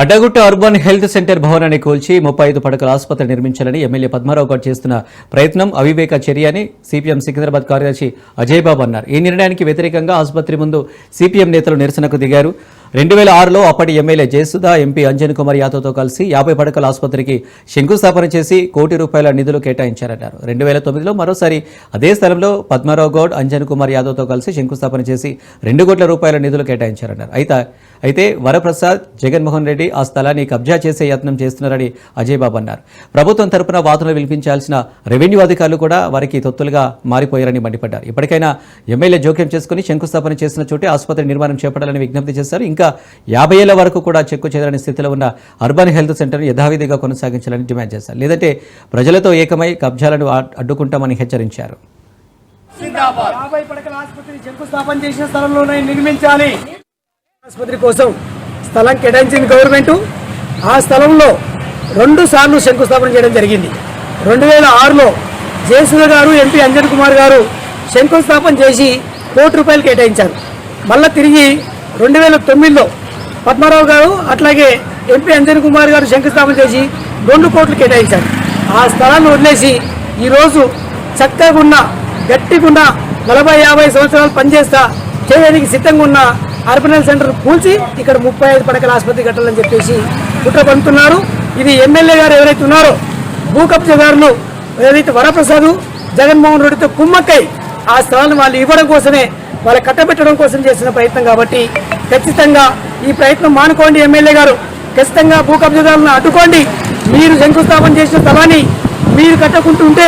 Addagutta urban health centre భవనాన్ని కూల్చి ముప్పై ఐదు పడకల ఆసుపత్రి నిర్మించాలని ఎమ్మెల్యే పద్మారావు గారు చేస్తున్న ప్రయత్నం అవివేక చర్య అని సిపిఎం సికింద్రాబాద్ కార్యదర్శి అజయ్ బాబు అన్నారు. ఈ నిర్ణయానికి వ్యతిరేకంగా ఆసుపత్రి ముందు సిపిఎం నేతలు నిరసనకు దిగారు. రెండు వేల ఆరులో అప్పటి ఎమ్మెల్యే జయసుధా ఎంపీ అంజన్ కుమార్ యాదవ్తో కలిసి యాభై పడకల ఆసుపత్రికి శంకుస్థాపన చేసి కోటి రూపాయల నిధులు కేటాయించారన్నారు. రెండు వేల తొమ్మిదిలో మరోసారి అదే స్థలంలో పద్మారావు గౌడ్ అంజన్ కుమార్ యాదవ్తో కలిసి శంకుస్థాపన చేసి రెండు కోట్ల రూపాయల నిధులు కేటాయించారన్నారు. అయితే అయితే వరప్రసాద్ జగన్మోహన్ రెడ్డి ఆ స్థలాన్ని కబ్జా చేసే యత్నం చేస్తున్నారని అజయ్ బాబు అన్నారు. ప్రభుత్వం తరపున వాదనలు వినిపించాల్సిన రెవెన్యూ అధికారులు కూడా వారికి తొత్తులుగా మారిపోయారని మండిపడ్డారు. ఇప్పటికైనా ఎమ్మెల్యే జోక్యం చేసుకుని శంకుస్థాపన చేసిన చోటే ఆసుపత్రి నిర్మాణం చేపట్టాలని విజ్ఞప్తి చేశారు. ఇంకా యాభై ఏళ్ళ వరకు కూడా చెక్కు చెదరని స్థితిలో ఉన్న అర్బన్ హెల్త్ సెంటర్ను యథావిధిగా కొనసాగించాలని డిమాండ్ చేశారు. లేదంటే ప్రజలతో ఏకమై కబ్జాలను అడ్- అడ్డుకుంటామని హెచ్చరించారు. యాభై పడకల ఆసుపత్రి శంకుస్థాపన చేసిన స్థలంలోనే నిర్మించాలి. ఆసుపత్రి కోసం స్థలం కేటాయించింది గవర్నమెంట్. ఆ స్థలంలో రెండు సార్లు శంకుస్థాపన చేయడం జరిగింది. రెండు వేల ఆరులో జయసుధ గారు ఎంపీ అంజన్ కుమార్ గారు శంకుస్థాపన చేసి కోటి రూపాయలు కేటాయించారు. మళ్ళీ తిరిగి రెండు వేల తొమ్మిదిలో పద్మారావు గారు అట్లాగే ఎంపీ అంజన్ కుమార్ గారు శంకుస్థాపన చేసి రెండు కోట్లు కేటాయించారు. ఆ స్థలాన్ని వదిలేసి ఈరోజు చక్కగా ఉన్న గట్టిగా ఉన్న నలభై యాభై సంవత్సరాలు పనిచేస్తా చేయడానికి సిద్ధంగా ఉన్న అర్బనల్ సెంటర్ కూల్చి ఇక్కడ ముప్పై ఐదు పడకల ఆసుపత్రి కట్టాలని చెప్పేసి కుట్ర పండుతున్నారు ఇది ఎమ్మెల్యే గారు ఎవరైతే ఉన్నారో భూకబ్జదారులు ఏదైతే వరప్రసాద్ జగన్మోహన్ రెడ్డితో కుమ్మక్కై ఆ స్థలాన్ని వాళ్ళు ఇవ్వడం కోసమే వాళ్ళ కట్టబెట్టడం కోసం చేసిన ప్రయత్నం కాబట్టి ఖచ్చితంగా ఈ ప్రయత్నం మానుకోండి ఎమ్మెల్యే గారు. ఖచ్చితంగా భూ కబ్జాదారులను అడ్డుకోండి. మీరు శంకుస్థాపన చేసిన స్థలాన్ని మీరు కట్టకుంటుంటే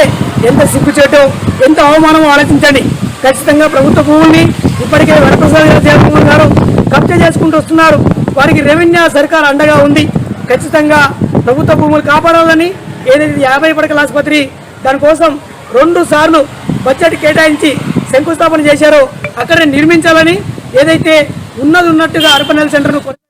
ఎంత సిగ్గుచేటో ఎంత అవమానమో ఆలోచించండి. ఖచ్చితంగా ప్రభుత్వ భూముల్ని ఇప్పటికే వరప్రసాద్ గారు జగన్మోహన్ గారు కబ్జా చేసుకుంటూ వస్తున్నారు. వారికి రెవెన్యూ సర్కార్ అండగా ఉంది. ఖచ్చితంగా ప్రభుత్వ భూములు కాపాడాలని ఏదైతే యాభై పడకల ఆసుపత్రి దానికోసం రెండు సార్లు బడ్జెట్ కేటాయించి శంకుస్థాపన చేశారో అక్కడే నిర్మించాలని ఏదైతే ఉన్నది ఉన్నట్టుగా అర్బన్ హెల్త్ సెంటర్ను